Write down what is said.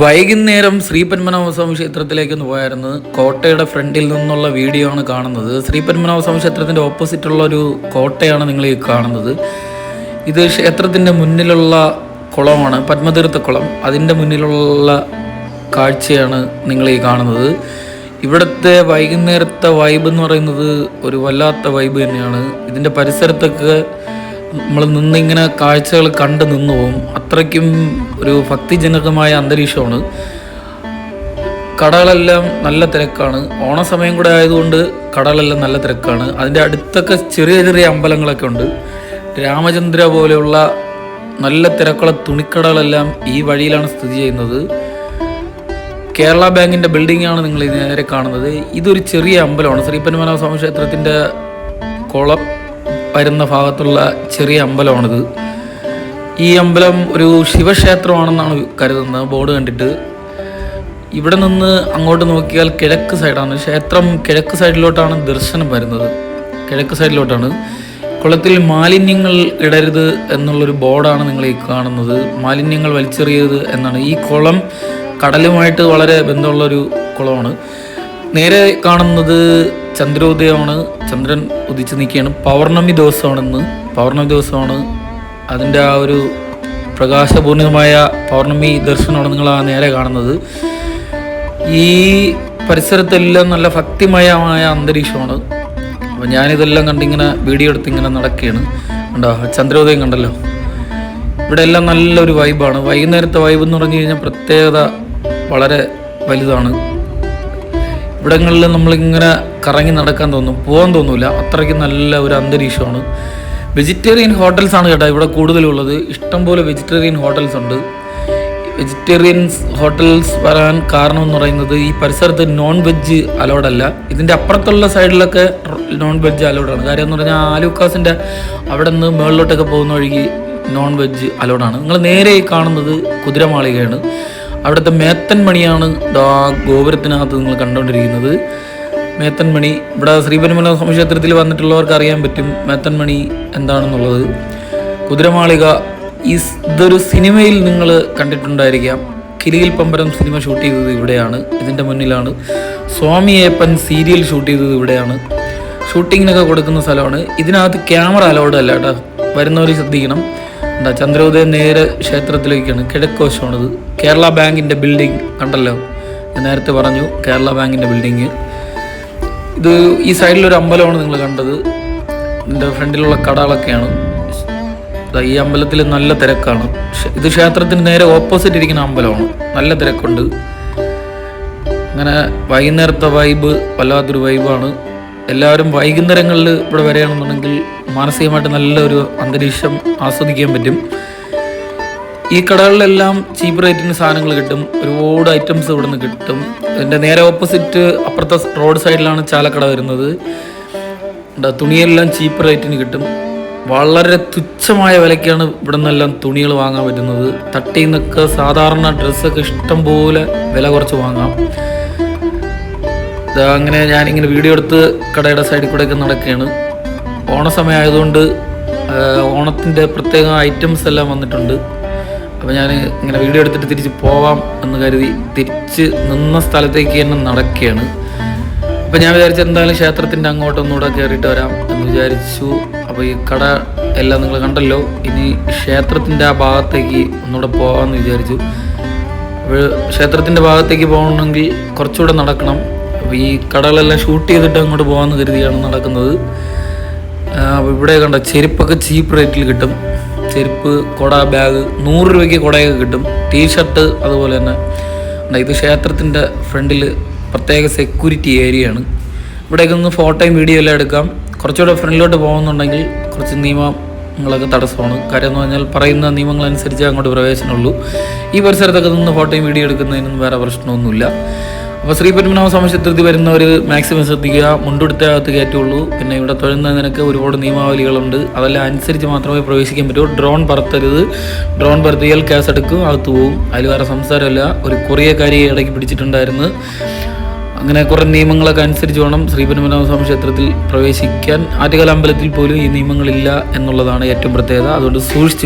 വൈകുന്നേരം ശ്രീ പത്മനാഭസ്വാമി ക്ഷേത്രത്തിലേക്ക് ഒന്ന് പോയായിരുന്നു. കോട്ടയുടെ ഫ്രണ്ടിൽ നിന്നുള്ള വീഡിയോ ആണ് കാണുന്നത്. ശ്രീ പത്മനാഭസ്വാമി ക്ഷേത്രത്തിന്റെ ഓപ്പോസിറ്റ് ഉള്ള ഒരു കോട്ടയാണ് നിങ്ങൾ ഈ കാണുന്നത്. ഇത് ക്ഷേത്രത്തിന്റെ മുന്നിലുള്ള കുളമാണ് പത്മതീർത്ഥ കുളം. അതിന്റെ മുന്നിലുള്ള കാഴ്ചയാണ് നിങ്ങൾ ഈ കാണുന്നത്. ഇവിടുത്തെ വൈകുന്നേരത്തെ വൈബ് എന്ന് പറയുന്നത് ഒരു വല്ലാത്ത വൈബ് തന്നെയാണ്. ഇതിന്റെ പരിസരത്തൊക്കെ നമ്മൾ നിന്നിങ്ങനെ കാഴ്ചകൾ കണ്ട് നിന്നു പോകും. അത്രയ്ക്കും ഒരു ഭക്തിജനകമായ അന്തരീക്ഷമാണ്. കടകളെല്ലാം നല്ല തിരക്കാണ്. ഓണസമയം കൂടെ ആയതുകൊണ്ട് കടകളെല്ലാം നല്ല തിരക്കാണ്. അതിന്റെ അടുത്തൊക്കെ ചെറിയ ചെറിയ അമ്പലങ്ങളൊക്കെ ഉണ്ട്. രാമചന്ദ്ര പോലെയുള്ള നല്ല തിരക്കുള്ള തുണിക്കടകളെല്ലാം ഈ വഴിയിലാണ് സ്ഥിതി ചെയ്യുന്നത്. കേരള ബാങ്കിന്റെ ആണ് നിങ്ങൾ നേരെ കാണുന്നത്. ഇതൊരു ചെറിയ അമ്പലമാണ്. ശ്രീപന്മനാഭ സ്വാമി ക്ഷേത്രത്തിന്റെ കുളം. വരുന്ന ഭാഗത്തുള്ള ചെറിയ അമ്പലമാണിത്. ഈ അമ്പലം ഒരു ശിവക്ഷേത്രമാണെന്നാണ് കരുതുന്നത്. ബോർഡ് കണ്ടിട്ട്. ഇവിടെ നിന്ന് അങ്ങോട്ട് നോക്കിയാൽ കിഴക്ക് സൈഡാണ്. ക്ഷേത്രം കിഴക്ക് സൈഡിലോട്ടാണ് ദർശനം വരുന്നത്. കിഴക്ക് സൈഡിലോട്ടാണ്. കുളത്തിൽ മാലിന്യങ്ങൾ ഇടരുത് എന്നുള്ളൊരു ബോർഡാണ് നിങ്ങൾ ഈ കാണുന്നത്. മാലിന്യങ്ങൾ വലിച്ചെറിയരുത് എന്നാണ്. ഈ കുളം കടലുമായിട്ട് വളരെ ബന്ധമുള്ളൊരു കുളമാണ്. നേരെ കാണുന്നത് ചന്ദ്രോദയമാണ്. ചന്ദ്രൻ ഉദിച്ചു നിൽക്കുകയാണ്. പൗർണമി ദിവസമാണെന്ന്. പൗർണമി ദിവസമാണ്. അതിന്റെ ആ ഒരു പ്രകാശപൂർണിതമായ പൗർണമി ദർശനമാണ് നിങ്ങൾ ആ നേരെ കാണുന്നത്. ഈ പരിസരത്തെല്ലാം നല്ല ഭക്തിമയമായ അന്തരീക്ഷമാണ്. അപ്പോൾ ഞാനിതെല്ലാം കണ്ടിങ്ങനെ വീഡിയോ എടുത്ത് ഇങ്ങനെ നടക്കുകയാണ്. ഉണ്ടോ ചന്ദ്രോദയം കണ്ടല്ലോ? ഇവിടെ എല്ലാം നല്ലൊരു വൈബാണ് വൈകുന്നേരത്തെ വൈബ് എന്ന് പറഞ്ഞു കഴിഞ്ഞാൽ പ്രത്യേകത വളരെ വലുതാണ്. ഇവിടങ്ങളിൽ നമ്മളിങ്ങനെ കറങ്ങി നടക്കാൻ തോന്നും പോകാൻ തോന്നില്ല അത്രയ്ക്ക് നല്ല ഒരു അന്തരീക്ഷമാണ്. വെജിറ്റേറിയൻ ഹോട്ടൽസ് ആണ് കേട്ടോ ഇവിടെ കൂടുതലുള്ളത്. ഇഷ്ടംപോലെ വെജിറ്റേറിയൻ ഹോട്ടൽസ് ഉണ്ട്. വെജിറ്റേറിയൻ ഹോട്ടൽസ് വരാൻ കാരണം എന്ന് പറയുന്നത് ഈ പരിസരത്ത് നോൺ വെജ് അലോഡല്ല ഇതിന്റെ അപ്പുറത്തുള്ള സൈഡിലൊക്കെ നോൺ വെജ് അലോഡാണ് കാര്യം എന്ന് പറഞ്ഞാൽ ആലുക്കാസിന്റെ അവിടെ നിന്ന് മുകളിലോട്ടൊക്കെ പോകുന്ന വഴിക്ക് നോൺ വെജ് അലോഡാണ് നിങ്ങൾ നേരെ കാണുന്നത് കുതിരമാളികയാണ്. അവിടുത്തെ മേത്തൻ മണിയാണ് ദാ ഗോപുരത്തിനകത്ത് നിങ്ങൾ കണ്ടുകൊണ്ടിരിക്കുന്നത് മേത്തൻ മണി ഇവിടെ ശ്രീപരിമല ക്ഷേത്രത്തിൽ വന്നിട്ടുള്ളവർക്ക് അറിയാൻ പറ്റും മേത്തൻ മണി എന്താണെന്നുള്ളത്. കുതിരമാളിക ഇതൊരു സിനിമയിൽ നിങ്ങൾ കണ്ടിട്ടുണ്ടായിരിക്കാം. കിലിയിൽ പമ്പരം സിനിമ ഷൂട്ട് ചെയ്തത് ഇവിടെയാണ് ഇതിന്റെ മുന്നിലാണ്. സ്വാമി ഏപ്പൻ സീരിയൽ ഷൂട്ട് ചെയ്തത് ഇവിടെയാണ്. ഷൂട്ടിങ്ങിനൊക്കെ കൊടുക്കുന്ന സ്ഥലമാണ്. ഇതിനകത്ത് ക്യാമറ അലൗഡ് അല്ല കേട്ടോ. വരുന്നവർ ശ്രദ്ധിക്കണം. എന്താ ചന്ദ്രോദയം നേരെ ക്ഷേത്രത്തിലേക്കാണ്. കിഴക്ക് വശമാണിത് കേരള ബാങ്കിന്റെ ബിൽഡിംഗ് കണ്ടല്ലോ. ഞാൻ നേരത്തെ പറഞ്ഞു കേരള ബാങ്കിന്റെ ബിൽഡിങ് ഇത് ഈ സൈഡിലൊരു അമ്പലമാണ് നിങ്ങൾ കണ്ടത്. ഇതിന്റെ ഫ്രണ്ടിലുള്ള കടകളൊക്കെയാണ്. ഈ അമ്പലത്തിൽ നല്ല തിരക്കാണ്. ഇത് ക്ഷേത്രത്തിന് നേരെ ഓപ്പോസിറ്റ് ഇരിക്കുന്ന അമ്പലമാണ്. നല്ല തിരക്കുണ്ട്. അങ്ങനെ വൈകുന്നേരത്തെ വൈബ് വല്ലാത്തൊരു വൈബാണ് എല്ലാവരും വൈകുന്നേരങ്ങളിൽ ഇവിടെ വരികയാണെന്നുണ്ടെങ്കിൽ മാനസികമായിട്ട് നല്ലൊരു അന്തരീക്ഷം ആസ്വദിക്കാൻ പറ്റും. ഈ കടകളിലെല്ലാം ചീപ്പ് റേറ്റിന് സാധനങ്ങൾ കിട്ടും. ഒരുപാട് ഐറ്റംസ് ഇവിടെ നിന്ന് കിട്ടും. എന്റെ നേരെ ഓപ്പോസിറ്റ് അപ്പുറത്തെ റോഡ് സൈഡിലാണ് ചാലക്കട വരുന്നത്. തുണിയെല്ലാം ചീപ്പ് റേറ്റിന് കിട്ടും. വളരെ തുച്ഛമായ വിലയ്ക്കാണ് ഇവിടെ നിന്നെല്ലാം തുണികൾ വാങ്ങാൻ പറ്റുന്നത്. തട്ടിയിൽ നിന്നൊക്കെ സാധാരണ ഡ്രസ്സൊക്കെ ഇഷ്ടം പോലെ വില കുറച്ച് വാങ്ങാം. അങ്ങനെ ഞാനിങ്ങനെ വീഡിയോ എടുത്ത് കടയുടെ സൈഡിൽ കൂടെയൊക്കെ നടക്കുകയാണ്. ഓണസമയം ആയതുകൊണ്ട് ഓണത്തിന്റെ പ്രത്യേക ഐറ്റംസ് എല്ലാം വന്നിട്ടുണ്ട്. അപ്പോൾ ഞാൻ ഇങ്ങനെ വീഡിയോ എടുത്തിട്ട് തിരിച്ച് പോവാം എന്ന് കരുതി തിരിച്ച് നിന്ന സ്ഥലത്തേക്ക് തന്നെ നടക്കുകയാണ്. അപ്പോൾ ഞാൻ വിചാരിച്ചു എന്തായാലും ക്ഷേത്രത്തിന്റെ അങ്ങോട്ടൊന്നുകൂടെ കയറിയിട്ട് വരാം എന്ന് വിചാരിച്ചു. അപ്പോൾ ഈ കട എല്ലാം നിങ്ങൾ കണ്ടല്ലോ. ഇനി ക്ഷേത്രത്തിന്റെ ആ ഭാഗത്തേക്ക് ഒന്നുകൂടെ പോകാമെന്ന് വിചാരിച്ചു. അപ്പോൾ ക്ഷേത്രത്തിന്റെ ഭാഗത്തേക്ക് പോകണമെങ്കിൽ കുറച്ചുകൂടെ നടക്കണം. അപ്പോൾ ഈ കടകളെല്ലാം ഷൂട്ട് ചെയ്തിട്ട് അങ്ങോട്ട് പോകാമെന്ന് കരുതിയാണ് നടക്കുന്നത്. അപ്പോൾ ഇവിടെ കണ്ട ചെരുപ്പൊക്കെ ചീപ്പ് റേറ്റിൽ കിട്ടും. ചെരുപ്പ് കുട ബാഗ് നൂറ് രൂപയ്ക്ക് കുടയൊക്കെ കിട്ടും. ടീഷർട്ട് അതുപോലെ തന്നെ. ഇത് ക്ഷേത്രത്തിന്റെ ഫ്രണ്ടിൽ പ്രത്യേക സെക്യൂരിറ്റി ഏരിയയാണ്. ഇവിടേക്ക് ഒന്ന് ഫോട്ടോയും വീഡിയോ എല്ലാം എടുക്കാം. കുറച്ചുകൂടെ ഫ്രണ്ടിലോട്ട് പോകുന്നുണ്ടെങ്കിൽ കുറച്ച് നിയമങ്ങളൊക്കെ തടസ്സമാണ്. കാര്യം എന്ന് പറഞ്ഞാൽ പറയുന്ന നിയമങ്ങൾ അനുസരിച്ച് അങ്ങോട്ട് പ്രവേശനമുള്ളൂ. ഈ പരിസരത്തൊക്കെ നിന്ന് ഫോട്ടോയും വീഡിയോ എടുക്കുന്നതിനൊന്നും വേറെ പ്രശ്നമൊന്നുമില്ല. അപ്പോൾ ശ്രീ പത്മനാഭ സ്വാമി ക്ഷേത്രത്തിൽ വരുന്നവർ മാക്സിമം ശ്രദ്ധിക്കുക. മുണ്ടെടുത്ത അകത്ത് കയറ്റുള്ളൂ പിന്നെ ഇവിടെ തൊഴുന്നതിനൊക്കെ ഒരുപാട് നിയമാവലികളുണ്ട്. അതെല്ലാം അനുസരിച്ച് മാത്രമേ പ്രവേശിക്കാൻ പറ്റൂ. ഡ്രോൺ പറത്തരുത്. ഡ്രോൺ പറത്തിയാൽ കേസ് എടുക്കും അകത്ത് പോകും. അതിൽ വേറെ സംസാരമില്ല. ഒരു കൊറിയക്കാരിയെ ഇടയ്ക്ക് പിടിച്ചിട്ടുണ്ടായിരുന്നു. അങ്ങനെ കുറേ നിയമങ്ങളൊക്കെ അനുസരിച്ച് വേണം ശ്രീ പത്മനാഭ സ്വാമി ക്ഷേത്രത്തിൽ പ്രവേശിക്കാൻ. ആറ്റുകാല അമ്പലത്തിൽ പോലും ഈ നിയമങ്ങളില്ല എന്നുള്ളതാണ് ഏറ്റവും പ്രത്യേകത. അതുകൊണ്ട് സൂക്ഷിച്ചു